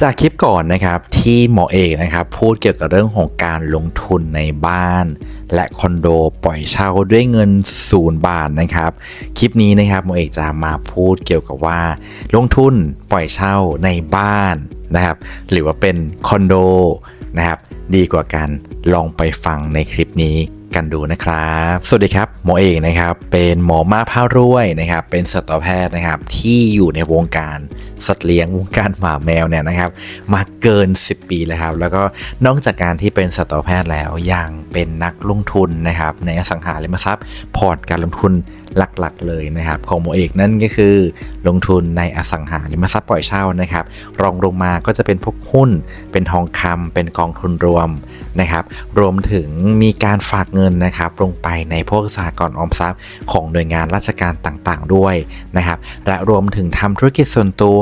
จากคลิปก่อนนะครับที่หมอเอกนะครับพูดเกี่ยวกับเรื่องของการลงทุนในบ้าน และคอนโดปล่อยเช่าด้วยเงินศูนย์บาทนะครับ คลิปนี้นะครับหมอเอกจะมาพูดเกี่ยวกับว่า ลงทุนปล่อยเช่าในบ้านนะครับหรือว่าเป็นคอนโดนะครับดีกว่ากันลองไปฟังในคลิปนี้ กันดูนะครับ สวัสดีครับหมอเอกนะครับ เป็นหมอมาผ้ารวยนะครับ เป็นสัตวแพทย์นะครับ ที่อยู่ในวงการสัตว์เลี้ยงวงการหมาแมวเนี่ยนะครับ มาเกิน 10 ปีแล้วครับ แล้วก็นอกจากการที่เป็นสัตวแพทย์แล้วยังเป็นนักลงทุนนะครับ ในอสังหาริมทรัพย์ พอร์ตการลงทุนหลักๆ เลยนะครับ ของหมอเอกนั่นก็คือ ลงทุนในอสังหาริมทรัพย์ปล่อยเช่านะครับ รองลงมาก็จะเป็นพวกหุ้น เป็นทองคำเป็นกองทุนรวมนะครับ รวมถึงมีการฝากเงินนะครับลงไปในพวกสหกรณ์ออมทรัพย์ ของหน่วยงานราชการต่างๆ ด้วยนะครับและรวมถึงทำธุรกิจส่วนตัว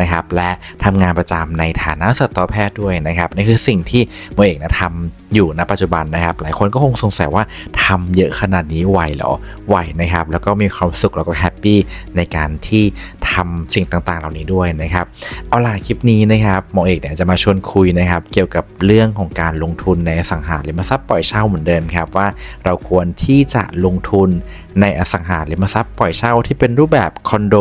นะครับและทำงานประจำในฐานะสัตวแพทย์ด้วยนะครับนี่คือสิ่งที่โมเอกนะทำอยู่ณปัจจุบันนะครับ หลายคนก็คงสงสัยว่าทำเยอะขนาดนี้ไหวเหรอไหวนะครับ แล้วก็มีความสุขแล้วก็แฮปปี้ในการที่ทำสิ่งต่างๆ เหล่านี้ด้วยนะครับ เอาล่ะคลิปนี้นะครับหมอเอกเนี่ยจะมาชวนคุยนะครับ เกี่ยวกับเรื่องของการลงทุนในอสังหาริมทรัพย์ปล่อยเช่าเหมือนเดิมครับว่าเราควรที่จะลงทุนในอสังหาริมทรัพย์ปล่อยเช่าที่เป็นรูปแบบคอนโด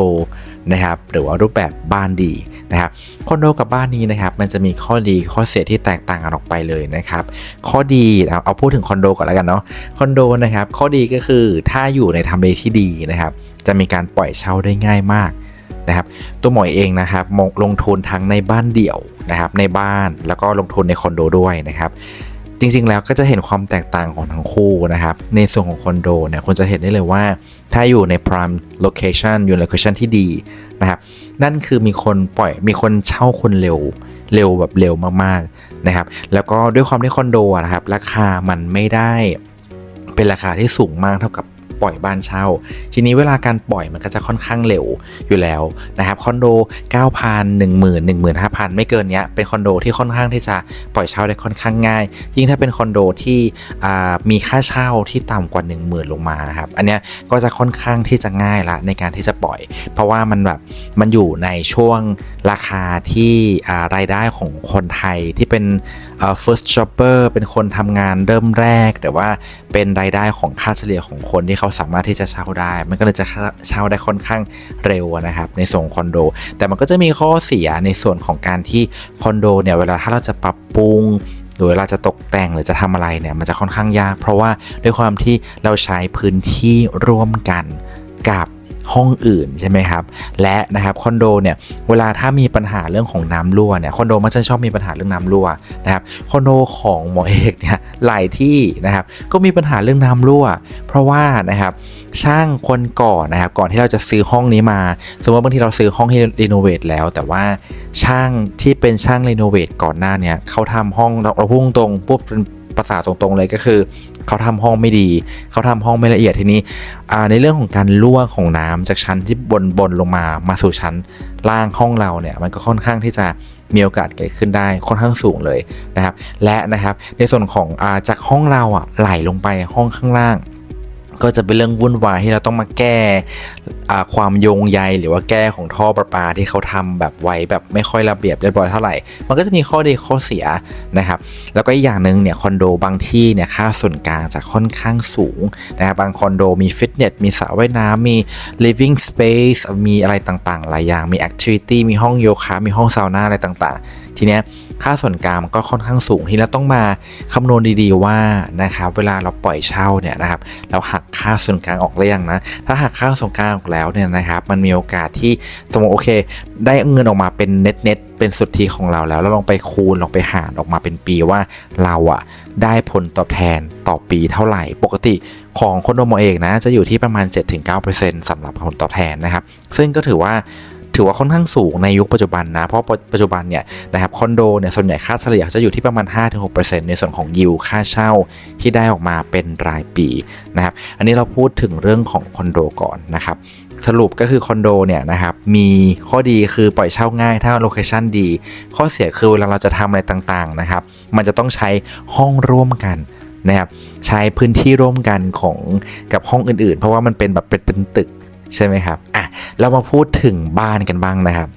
นะครับหรือว่ารูปแบบบ้านดี นะครับคอนโดกับบ้านนี้นะครับมันจะมีข้อดีข้อเสียที่แตกต่างกันออกไปเลยนะครับข้อดีเอาพูดถึงคอนโดก่อนแล้วกันเนาะคอนโดนะครับข้อดีก็คือถ้าอยู่ในทำเลที่ดีนะครับจะมีการปล่อยเช่าได้ง่ายมากนะครับตัวหมอยเองนะครับมองลงทุนทั้งในบ้านเดี่ยวนะครับในบ้านแล้วก็ลงทุนในคอนโดด้วยนะครับ จริงๆ แล้วก็จะเห็นความแตกต่างของทั้งคู่นะครับ ในส่วนของคอนโดเนี่ยคุณจะเห็นได้เลยว่า ถ้าอยู่ใน prime location อยู่ใน location ที่ดีนะครับ นั่นคือมีคนปล่อยมีคนเช่าคนเร็วเร็วแบบเร็วมากๆนะครับ แล้วก็ด้วยความที่คอนโดนะครับ ราคามันไม่ได้เป็นราคาที่สูงมากเท่ากับ ปล่อยบ้านเช่า ทีนี้เวลาการปล่อยมันก็จะค่อนข้างเร็วอยู่แล้วนะครับคอนโด 9,000 10,000 15,000 ไม่เกินเนี้ยเป็นคอนโดที่ค่อนข้างที่จะปล่อยเช่าได้ค่อนข้างง่าย ยิ่งถ้าเป็นคอนโดที่มีค่าเช่าที่ต่ำกว่า 10,000 ลงมานะครับอันเนี้ยก็จะค่อนข้างที่จะง่ายละในการที่จะปล่อย เพราะว่ามันแบบมันอยู่ในช่วงราคาที่รายได้ของคนไทยที่เป็น first jobber เป็นคนทำงานเริ่มแรก แต่ว่าเป็นรายได้ของค่าเฉลี่ยของคนที่เขาสามารถที่จะเช่าได้ มันก็เลยจะเช่าได้ค่อนข้างเร็วนะครับในส่วนของคอนโด แต่มันก็จะมีข้อเสียในส่วนของการที่คอนโดเนี่ยเวลาถ้าเราจะปรับปรุงหรือเวลาจะตกแต่งหรือจะทำอะไรเนี่ยมันจะค่อนข้างยาก เพราะว่าด้วยความที่เราใช้พื้นที่ร่วมกันกับ ห้องอื่นใช่ไหมครับ และนะครับคอนโดเนี่ยเวลาถ้ามีปัญหาเรื่องของน้ำรั่วเนี่ยคอนโดมักจะชอบมีปัญหาเรื่องน้ำรั่วนะครับคอนโดของหมอเอกเนี่ยหลายที่นะครับก็มีปัญหาเรื่องน้ำรั่ว เพราะว่านะครับช่างคนก่อนนะครับก่อนที่เราจะซื้อห้องนี้มา สมมติบางทีเราซื้อห้องให้รีโนเวทแล้ว แต่ว่าช่างที่เป็นช่างรีโนเวทก่อนหน้าเนี่ยเขาทำห้องเราพุ่งตรงปุ๊บเป็น ภาษาตรงๆเลยก็คือ เขาทำห้องไม่ดี เขาทำห้องไม่ละเอียดทีนี้ในเรื่องของการรั่วของน้ำจากชั้นที่บนบนลงมามาสู่ชั้นล่างห้องเราเนี่ยมันก็ค่อนข้างที่จะมีโอกาสเกิดขึ้นได้ค่อนข้างสูงเลยนะครับ และนะครับในส่วนของอาจากห้องเราอะไหลลงไปห้องข้างล่าง ก็จะเป็นเรื่องวุ่นวายที่เราต้องมาแก้ความโยงใยหรือว่าแก้ของท่อประปาที่เขาทำแบบไว้แบบไม่ค่อยระเบียบเรียบร้อยเท่าไหร่ มันก็จะมีข้อดีข้อเสียนะครับ แล้วก็อีกอย่างหนึ่งเนี่ยคอนโดบางที่เนี่ยค่าส่วนกลางจะค่อนข้างสูงนะครับบางคอนโดมีฟิตเนสมีสระว่ายน้ำมี living space มีอะไรต่างๆ หลายอย่างมี activity มีห้องโยคะมีห้องซาวน่าอะไรต่างๆ ทีเนี้ยค่าส่วนกลางก็ค่อนข้างสูงที่เราต้องมาคำนวณดีๆว่านะครับเวลาเราปล่อยเช่าเนี่ยนะครับเราหักค่าส่วนกลางออกเรียงนะถ้าหักค่าส่วนกลางออกแล้วเนี่ยนะครับมันมีโอกาสที่สมมติโอเค ได้เงินออกมาเป็นเน็ตเน็ตเป็นสุทธิของเราแล้วแล้วลองไปคูณลองไปหารออกมาเป็นปีว่าเราอะได้ผลตอบแทนต่อปีเท่าไหร่ ปกติของคอนโดโมเองนะจะอยู่ที่ประมาณ 7-9%สำหรับผลตอบแทนนะครับ ซึ่งก็ถือว่า ถือว่าค่อนข้างสูงในยุคปัจจุบันนะ เพราะปัจจุบันเนี่ยนะครับคอนโดเนี่ยส่วนใหญ่ค่าเฉลี่ยจะอยู่ที่ประมาณ 5-6%ในส่วนของยิวค่าเช่าที่ได้ออกมาเป็นรายปีนะครับอันนี้เราพูดถึงเรื่องของคอนโดก่อนนะครับสรุปก็คือคอนโดเนี่ยนะครับมีข้อดีคือปล่อยเช่าง่ายถ้าโลเคชันดี ข้อเสียคือเวลาเราจะทำอะไรต่างๆนะครับมันจะต้องใช้ห้องร่วมกันนะครับใช้พื้นที่ร่วมกันของกับห้องอื่นๆ เพราะว่ามันเป็นแบบเป็นเป็นตึก ใช่ไหมครับอะเรามาพูดถึงบ้านกันบ้างนะครับ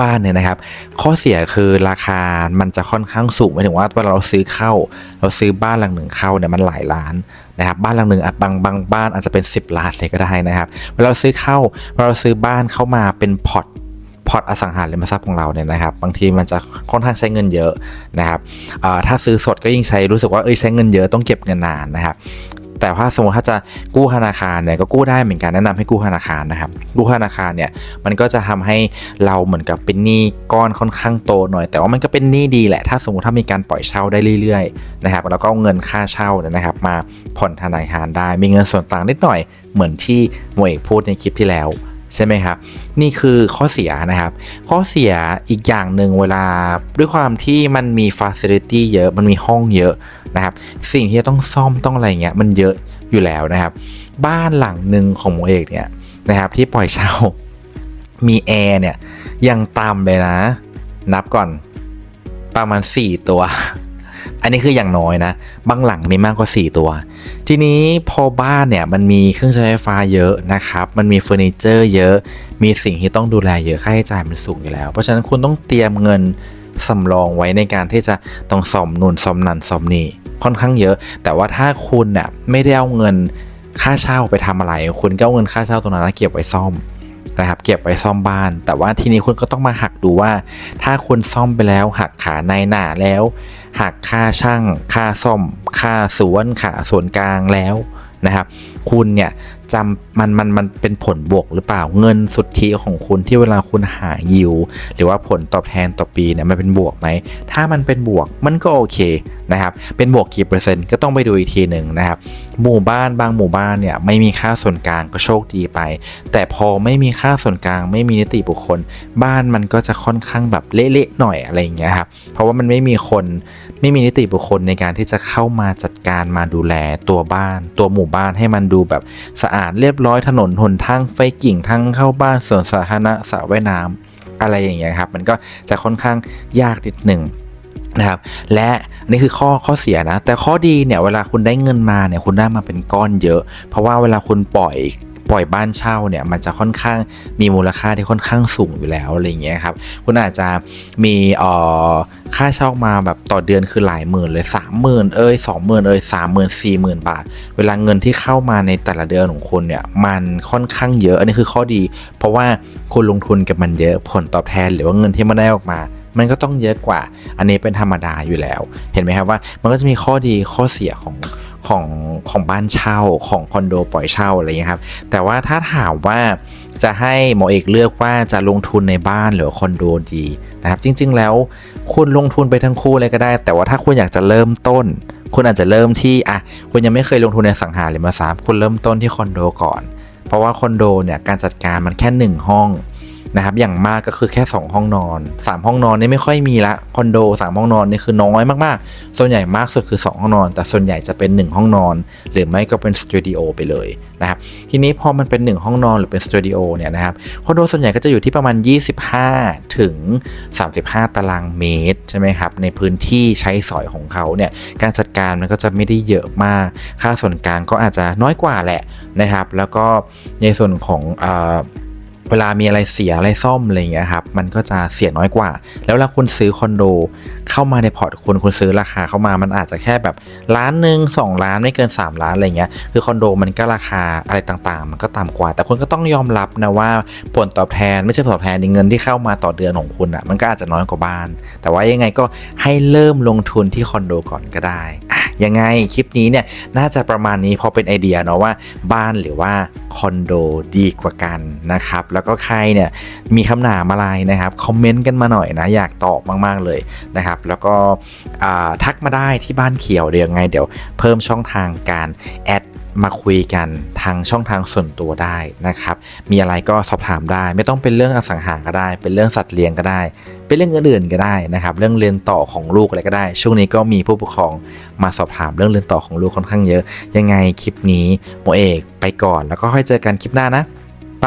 บ้านเนี่ยนะครับ ข้อเสียคือราคามันจะค่อนข้างสูงหมายถึงว่าเวลาเราซื้อเข้า เราซื้อบ้านหลังหนึ่งเข้าเนี่ยมันหลายล้านนะครับบ้านหลังหนึ่งอาจบางบางบ้านอาจจะเป็น 10ล้านเลยก็ได้นะครับเวลาเราซื้อเข้าเวลาเราซื้อบ้านเข้ามาเป็นพอร์ตพอร์ตอสังหาริมทรัพย์ของเราเนี่ยนะครับ บางทีมันจะค่อนข้างใช้เงินเยอะนะครับถ้าซื้อสดก็ยิ่งใช้รู้สึกว่าเอ้ยใช้เงินเยอะต้องเก็บเงินนานนะครับ แต่ว่าสมมติถ้าจะกู้ธนาคารเนี่ยก็กู้ได้เหมือนกันแนะนำให้กู้ธนาคารนะครับ กู้ธนาคารเนี่ยมันก็จะทำให้เราเหมือนกับเป็นหนี้ก้อนค่อนข้างโตหน่อย แต่ว่ามันก็เป็นหนี้ดีแหละ ถ้าสมมติถ้ามีการปล่อยเช่าได้เรื่อยๆนะครับแล้วก็เอาเงินค่าเช่าเนี่ยนะครับ มาผ่อนธนาคารได้มีเงินส่วนต่างนิดหน่อยเหมือนที่หมวยพูดในคลิปที่แล้ว ใช่ไหมครับ นี่คือข้อเสียนะครับ ข้อเสียอีกอย่างหนึ่งเวลาด้วยความที่มันมีฟ a ซิลิตี้เยอะมันมีห้องเยอะนะครับ สิ่งที่ต้องซ่อมต้องอะไรเงี้ยมันเยอะอยู่แล้วนะครับ บ้านหลังหนึ่งของโมเอกเนี่ยนะครับ ที่ปล่อยเช่ามีแอร์เนี่ยยังต่ำเลยนะ นับก่อนประมาณ 4 ตัว อันนี้คืออย่างน้อยนะ บางหลังมีมากกว่า 4 ตัว ทีนี้พอบ้านเนี่ยมันมีเครื่องใช้ไฟฟ้าเยอะนะครับ มันมีเฟอร์นิเจอร์เยอะ มีสิ่งที่ต้องดูแลเยอะค่าใช้จ่ายมันสูงอยู่แล้ว เพราะฉะนั้นคุณต้องเตรียมเงินสำรองไว้ในการที่จะต้องซ่อมนู่นซ่อมนั่นซ่อมนี่ค่อนข้างเยอะ แต่ว่าถ้าคุณเนี่ยไม่ได้เอาเงินค่าเช่าไปทำอะไร คุณก็เอาเงินค่าเช่าตรงนั้นเก็บไว้ซ่อม นะครับเก็บไว้ซ่อมบ้าน แต่ว่าทีนี้คุณก็ต้องมาหักดูว่า ถ้าคุณซ่อมไปแล้วหักขาในหนาแล้วหักค่าช่าง ค่าซ่อม ค่าสวนค่าส่วนกลางแล้วนะครับ คุณเนี่ยจำมันมันมันเป็นผลบวกหรือเปล่าเงินสุทธิของคุณที่เวลาคุณหายิว หรือว่าผลตอบแทนต่อปีเนี่ยมันเป็นบวกไหมถ้ามันเป็นบวกมันก็โอเคนะครับเป็นบวกกี่เปอร์เซ็นต์ก็ต้องไปดูอีกทีหนึ่งนะครับหมู่บ้านบางหมู่บ้านเนี่ยไม่มีค่าส่วนกลางก็โชคดีไป แต่พอไม่มีค่าส่วนกลาง ไม่มีนิติบุคคล บ้านมันก็จะค่อนข้างแบบเละๆหน่อยอะไรอย่างเงี้ยครับเพราะว่ามันไม่มีคนไม่มีนิติบุคคลในการที่จะเข้ามาจัดการมาดูแลตัวบ้าน ตัวหมู่บ้านให้มันดูแบบสะอาดเรียบร้อยถนนหนทางไฟกิ่งทางเข้าบ้านสวนสาธารณะสระว่ายน้ำอะไรอย่างเงี้ยครับ มันก็จะค่อนข้างยากนิดหนึ่งนะครับและนี่คือข้อข้อเสียนะ แต่ข้อดีเนี่ยเวลาคุณได้เงินมาเนี่ยคุณได้มาเป็นก้อนเยอะ เพราะว่าเวลาคุณปล่อย ปล่อยบ้านเช่าเนี่ยมันจะค่อนข้างมีมูลค่าที่ค่อนข้างสูงอยู่แล้วอะไรอย่างเงี้ยครับคุณอาจจะมีเอ่อค่าเช่ามาแบบต่อเดือนคือหลายหมื่นเลยสามหมื่นเอ้ยสองหมื่นเอ้ยสามหมื่นสี่หมื่นบาท เวลาเงินที่เข้ามาในแต่ละเดือนของคุณเนี่ยมันค่อนข้างเยอะ อันนี้คือข้อดี เพราะว่าคุณลงทุนกับมันเยอะผลตอบแทนหรือว่าเงินที่มันได้ออกมามันก็ต้องเยอะกว่า อันนี้เป็นธรรมดาอยู่แล้ว เห็นไหมครับว่ามันก็จะมีข้อดีข้อเสียของ ของของบ้านเช่าของคอนโดปล่อยเช่าอะไรอย่างเงี้ยครับ แต่ว่าถ้าถามว่าจะให้หมอเอกเลือกว่าจะลงทุนในบ้านหรือคอนโดดีนะครับ จริง ๆ แล้วคุณลงทุนไปทั้งคู่เลยก็ได้ แต่ว่าถ้าคุณอยากจะเริ่มต้น คุณอาจจะเริ่มที่อะคุณยังไม่เคยลงทุนในสังหาริมทรัพย์คุณเริ่มต้นที่คอนโดก่อน เพราะว่าคอนโดเนี่ยการจัดการมันแค่หนึ่งห้อง นะครับอย่างมากก็คือแค่ 2 ห้องนอน 3 ห้องนอนนี่ไม่ค่อยมีละคอนโด 3 ห้องนอนนี่คือน้อยมากๆ ส่วนใหญ่มากสุดคือ 2 ห้องนอน แต่ส่วนใหญ่จะเป็น 1 ห้องนอน หรือไม่ก็เป็นสตูดิโอไปเลยนะครับทีนี้พอมันเป็น 1 ห้องนอนหรือเป็นสตูดิโอเนี่ยนะครับคอนโดส่วนใหญ่ก็จะอยู่ที่ประมาณ 25 ถึง 35 ตารางเมตรใช่ไหมครับในพื้นที่ใช้สอยของเขาเนี่ยการจัดการมันก็จะไม่ได้เยอะมาก ค่าส่วนกลางก็อาจจะน้อยกว่าแหละนะครับ แล้วก็ในส่วนของอ เวลามีอะไรเสียอะไรซ่อมอะไรอย่างเงี้ยครับมันก็จะเสียน้อยกว่า แล้วเวลาคุณซื้อคอนโดเข้ามาในพอร์ตคุณคุณซื้อราคาเข้ามามันอาจจะแค่แบบล้านหนึ่งสองล้านไม่เกิน 3 ล้านอะไรเงี้ยคือคอนโดมันก็ราคาอะไรต่างๆ มันก็ต่ำกว่า แต่คุณก็ต้องยอมรับนะว่าผลตอบแทนไม่ใช่ผลตอบแทนในเงินที่เข้ามาต่อเดือนของคุณอะมันก็อาจจะน้อยกว่าบ้าน แต่ว่ายังไงก็ให้เริ่มลงทุนที่คอนโดก่อนก็ได้ ยังไงคลิปนี้เนี่ยน่าจะประมาณนี้พอเป็นไอเดียเนาะว่าบ้านหรือว่าคอนโดดีกว่ากันนะครับ แล้วก็ใครเนี่ยมีคำถามอะไรนะครับคอมเมนต์กันมาหน่อยนะอยากตอบมากๆเลยนะครับ แล้วก็ทักมาได้ที่บ้านเขียวเดี๋ยวยังไง เดี๋ยวเพิ่มช่องทางการแอด มาคุยกันทางช่องทางส่วนตัวได้นะครับ มีอะไรก็สอบถามได้ ไม่ต้องเป็นเรื่องอสังหาก็ได้ เป็นเรื่องสัตว์เลี้ยงก็ได้ เป็นเรื่องอื่นๆก็ได้นะครับ เรื่องเรียนต่อของลูกอะไรก็ได้ ช่วงนี้ก็มีผู้ปกครองมาสอบถามเรื่องเรียนต่อของลูกค่อนข้างเยอะ ยังไงคลิปนี้โมเอกไปก่อนแล้วก็ค่อยเจอกันคลิปหน้านะ ไป